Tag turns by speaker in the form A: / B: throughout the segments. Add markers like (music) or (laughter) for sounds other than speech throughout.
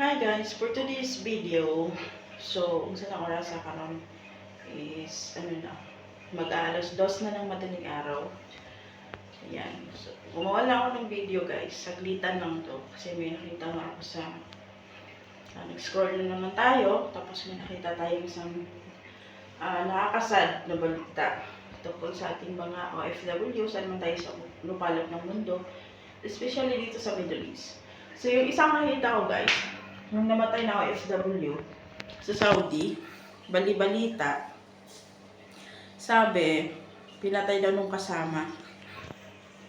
A: Hi guys, for today's video, so kung saan oras sa karon is ano na, mag-alas dos na ng madaling araw. Ayan. So, gumawa lang ako ng video guys. Saglitan lang to. Kasi may nakita nga ako sa ah, nag-scroll na naman tayo. Tapos may nakita tayong isang ah, nakakasad na balita tungkol sa ating mga OFW, saan man tayo sa lupalop ng mundo. Especially dito sa Middle East. So yung isang nakita ko guys, nung namatay na OFW sa Saudi, bali-balita, sabi, pinatay daw nung kasama.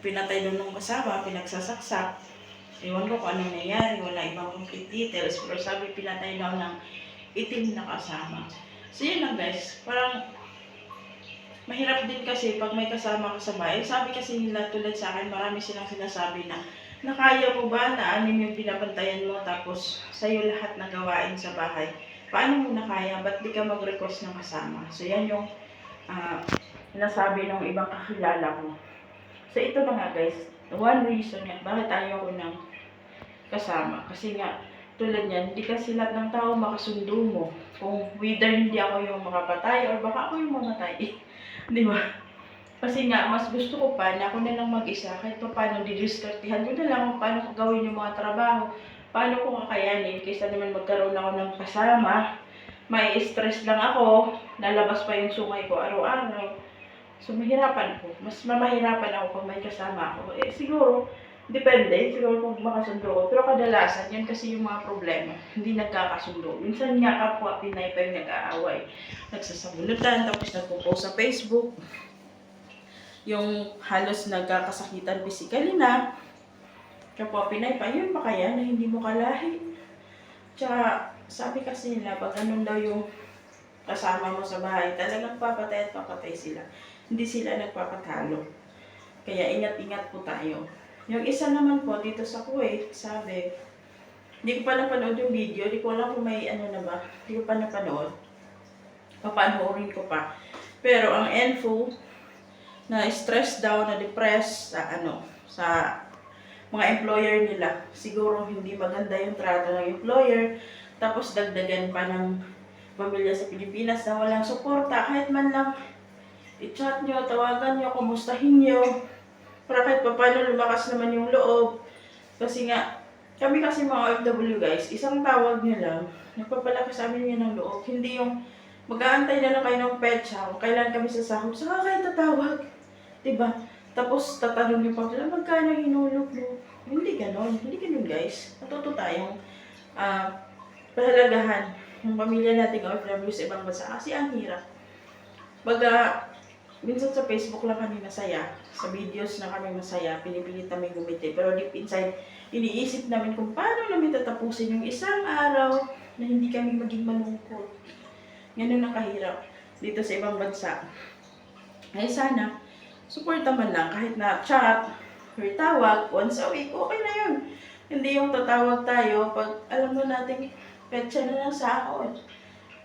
A: Pinatay daw nung kasama, pinagsasaksak. Ewan ko kung anong nangyari, wala ibang details, pero sabi pinatay daw ng itim na kasama. So yun lang guys, parang mahirap din kasi pag may kasama ka sa bahay. Sabi kasi nila tulad sa akin, marami silang sinasabi na nakaya mo ba na anim yung pinapantayan mo tapos sa'yo lahat na gawain sa bahay? Paano mo nakaya? Ba't di ka mag-request ng kasama? So yan yung ah, nasabi ng ibang kakilala ko. So ito na nga guys, one reason nga bakit ayaw ko ng kasama. Kasi nga, tulad yan, hindi kasi lahat ng tao makasundo mo. Kung whether hindi ako yung makapatay or baka ako yung mamatay. (laughs) Di ba? Kasi nga, mas gusto ko pa na ako na lang mag-isa kahit pa paano didiskartihan ko na lang kung paano ko gawin yung mga trabaho. Paano ko kakayanin kaysa naman magkaroon ako ng kasama. May stress lang ako, lalabas pa yung sungay ko araw-araw. So, mahirapan ko. Mas mamahirapan ako kung may kasama ako. Eh, siguro, depende. Siguro kung makasundo ko. Pero kadalasan, yan kasi yung mga problema. Hindi nagkakasundo. Minsan nga kapwa Pinay pa yung nag-aaway. Nagsasabunutan, tapos nagpo-post sa Facebook. Yung halos nagkakasakitan physically na. Kapwa Pinay pa, yun ba kaya na hindi mo kalahi? Tsaka, sabi kasi nila, pag ganun daw yung kasama mo sa bahay, talagang papatay at papatay sila. Hindi sila nagpapatalo. Kaya ingat-ingat po tayo. Yung isa naman po dito sa Kuwait, sabi, hindi ko pa napanood yung video, hindi ko alam kung may ano na ba, hindi ko pa napanood. Papanoorin ko pa. Pero ang info, na stress daw, na depressed sa ano, sa mga employer nila. Siguro hindi maganda yung trato ng employer. Tapos dagdagan pa ng pamilya sa Pilipinas na walang suporta. Kahit man lang i-chat nyo, tawagan nyo, kumustahin nyo. Para kahit pa paano lumakas naman yung loob. Kasi nga, kami kasi mga OFW guys, isang tawag nyo lang, nagpapalakas sa amin yun ng loob. Hindi yung mag-aantay na lang kayo ng petsa, kung kailan kami sasahod, saka kayo tatawag. Diba? Tapos tatanong yung pamilya, magkano hinulog mo? Hindi ganon. Hindi ganon guys. Natuto tayong ah pahalagahan yung pamilya nating OFW sa ibang bansa. Kasi ang hirap. Baga, minsan sa Facebook lang kami masaya. Sa videos na kami masaya, pinipilit namin gumiti. Pero deep inside, iniisip namin kung paano namin tatapusin yung isang araw na hindi kami maging malungkot. Ganun ang kahirap dito sa ibang bansa. Ay sana, suporta man lang kahit na chat or tawag once a week, okay na yun. Hindi yung tatawag tayo pag alam mo natin petsa na ng sahod.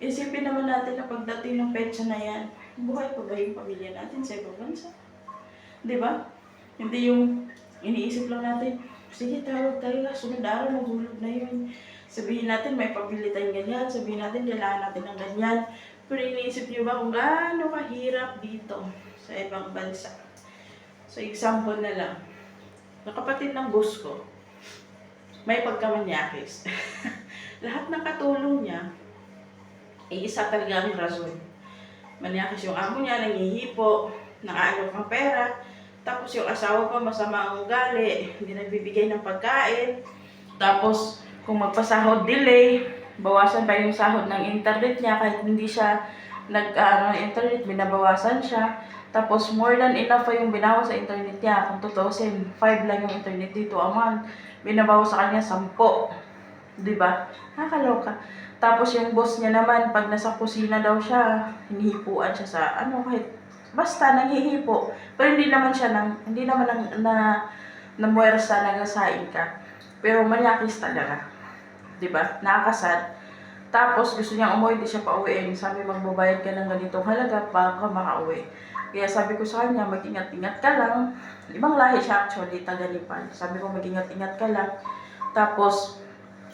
A: Isipin naman natin na pagdating ng petsa na yan, buhay pa ba yung pamilya natin sa ibang bansa? Di ba? Hindi yung iniisip lang natin, sige tawag tayo na, sunod araw maghulog na yun. Sabihin natin may pabili tayong ganyan, sabihin natin kailangan natin ng ganyan. Pero iniisip niyo ba kung gaano kahirap dito sa ibang bansa? So example na lang, nakapatid ng boss ko, may pagkamanyakis. (laughs) Lahat ng katulong niya, ay isa talaga ang rason. Manyakis yung amo niya, nangihipo, nakaano pang pera, tapos yung asawa ko masama ang ugali, hindi nagbibigay ng pagkain, tapos kung magpasahod delay, bawasan pa yung sahod ng internet niya kahit hindi siya nag ano, internet, binabawasan siya. Tapos more than enough pa yung binawas sa internet niya. Kung 2,005 lang yung internet dito a month, binabawas sa kanya 10. 'Di ba? Nakakaloka. Tapos yung boss niya naman, pag nasa kusina daw siya, hinihipuan siya sa ano kahit basta nanghihipo. Pero hindi naman siya nang hindi naman nang, na namuwersa nagasain ka. Pero manyakis talaga. 'Di ba? Nakakasad. Tapos gusto niya umuwi, di siya pauwiin. Sabi, magbabayad ka ng ganitong halaga para ka makauwi. Kaya sabi ko sa kanya, mag-ingat-ingat ka lang. Ibang lahi siya actually, taga Nepal. Sabi ko, mag-ingat-ingat ka lang. Tapos,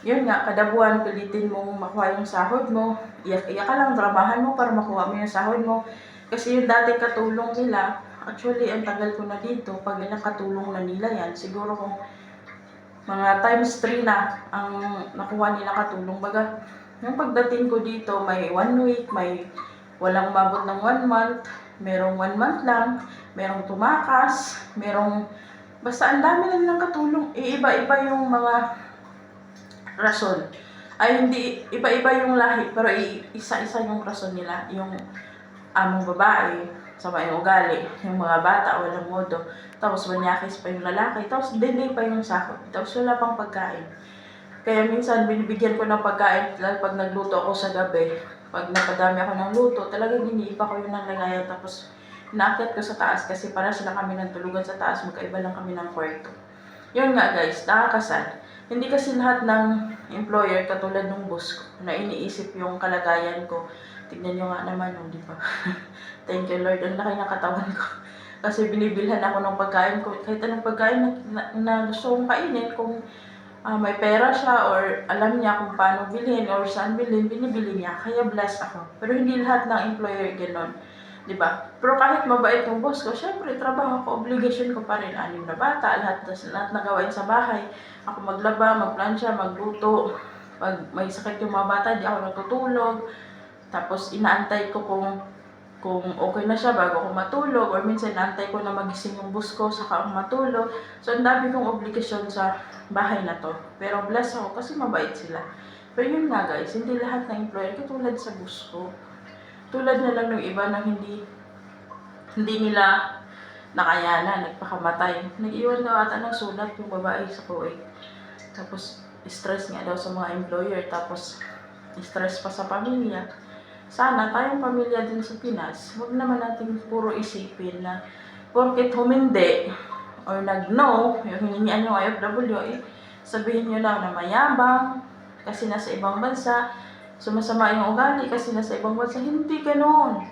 A: yun nga, kada buwan pilitin mong makuha yung sahod mo. Iyak-iyak ka lang, trabahan mo para makuha mo yung sahod mo. Kasi yung dati katulong nila, actually, ang tagal ko na dito, pag ilang katulong na nila yan, siguro kung mga times 3 na ang nakuha nila katulong. Baga, yung pagdating ko dito, may one week, may walang umabot ng one month, merong one month lang, merong tumakas, merong, basta ang dami na nilang katulong. Iiba-iba yung mga rason. Ay, hindi, iba-iba yung lahi, pero isa-isa yung rason nila. Yung among babae, sama yung ugali, yung mga bata, walang modo. Tapos manyakis pa yung lalaki, tapos delay pa yung sahod. Tapos wala pang pagkain. Kaya minsan binibigyan ko ng pagkain lalo pag nagluto ako sa gabi. Pag napadami ako ng luto, talagang iniipa ko yun ng lagayan. Tapos inaakyat ko sa taas kasi para sila kami ng tulugan sa taas, magkaiba lang kami ng kwarto. Yun nga guys, nakakasal. Hindi kasi lahat ng employer katulad ng boss ko na iniisip yung kalagayan ko. Tignan nyo nga naman, oh, di ba? (laughs) Thank you Lord, ang laki ng katawan ko. Kasi binibilhan ako ng pagkain ko. Kahit anong pagkain na, na, na gusto kong kainin, kung ah, may pera siya or alam niya kung paano bilhin or saan bilhin, binibili niya. Kaya blessed ako. Pero hindi lahat ng employer ganon. Di ba? Pero kahit mabait yung boss ko, syempre, trabaho ko, obligation ko pa rin. Anim na bata, lahat, lahat na gawain sa bahay. Ako maglaba, magplansya, magluto. Pag may sakit yung mga bata, di ako natutulog. Tapos inaantay ko kung kung okay na siya bago ako matulog or minsan inaantay ko na magising yung boss ko saka ako matulog. So ang dami kong obligasyon sa bahay na to. Pero bless ako kasi mabait sila. Pero yun nga guys, hindi lahat ng employer katulad sa boss ko. Tulad na lang ng iba na hindi hindi nila nakayanan, nagpakamatay. Nag-iwan daw ata ng sulat yung babae sa Kuwait. Tapos, stress nga daw sa mga employer. Tapos, stress pa sa pamilya. Sana tayong pamilya din sa Pinas, huwag naman natin puro isipin na porket humindi or nag-no, yung hiningian yung IFW, eh, sabihin nyo lang na mayabang kasi nasa ibang bansa, sumasama yung ugali kasi nasa ibang bansa. Hindi ganoon.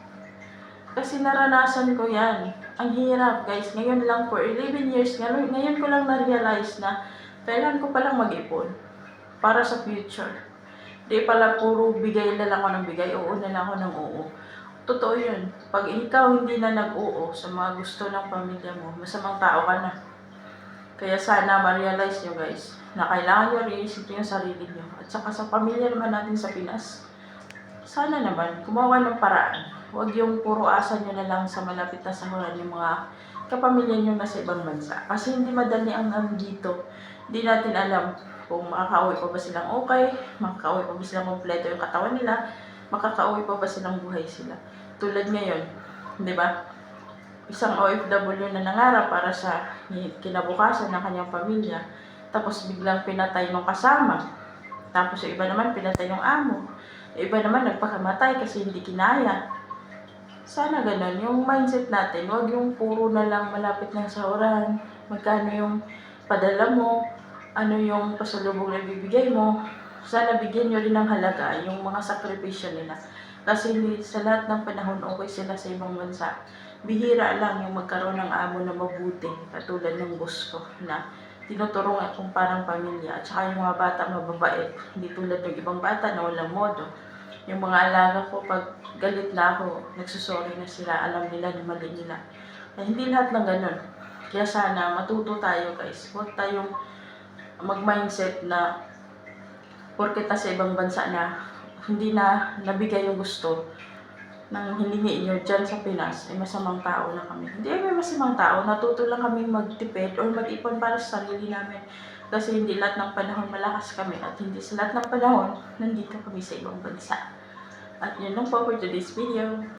A: Kasi naranasan ko yan. Ang hirap guys. Ngayon lang for 11 years, ngayon, ngayon ko lang na-realize na kailan ko palang mag-ipon para sa future. Di pala puro bigay na lang ako ng bigay, oo na lang ako ng oo. Totoo yun. Pag ikaw hindi na nag-oo sa mga gusto ng pamilya mo, masamang tao ka na. Kaya sana ma-realize nyo guys na kailangan nyo rin-isip yung sarili nyo. At saka sa pamilya naman natin sa Pinas, sana naman gumawa ng paraan. Huwag yung puro asa nyo na lang sa malapit na sahuran yung mga kapamilya nyo na sa ibang bansa. Kasi hindi madali ang nandito. Hindi natin alam kung makakauwi pa ba silang okay, makakauwi pa ba silang kompleto yung katawan nila, makakauwi pa ba silang buhay sila. Tulad ngayon, di ba? Isang OFW na nangarap para sa kinabukasan ng kanyang pamilya, tapos biglang pinatay ng kasama. Tapos yung iba naman pinatay ng amo. Yung iba naman nagpakamatay kasi hindi kinaya. Sana ganun, yung mindset natin, wag yung puro na lang malapit ng sahuran, magkano yung padala mo, ano yung pasalubong na bibigay mo, sana bigyan nyo rin ng halaga yung mga sakripisyo nila. Kasi sa lahat ng panahon okay sila sa ibang bansa. Bihira lang yung magkaroon ng amo na mabuti, katulad ng boss ko na tinuturungan kong parang pamilya. At saka yung mga bata mababait, hindi tulad ng ibang bata na walang modo. Yung mga alaga ko, pag galit na ako, nagsusorry na sila, alam nila na mali nila. Eh, hindi lahat ng ganun. Kaya sana matuto tayo guys. Huwag tayong mag-mindset na porket sa ibang bansa na hindi na nabigay yung gusto ng hiningi nyo dyan sa Pinas, ay masamang tao na kami. Hindi ay may masamang tao, natuto lang kami magtipid or mag-ipon para sa sarili namin. Kasi hindi lahat ng panahon malakas kami at hindi sa lahat ng panahon nandito kami sa ibang bansa. At yun lang po for today's video.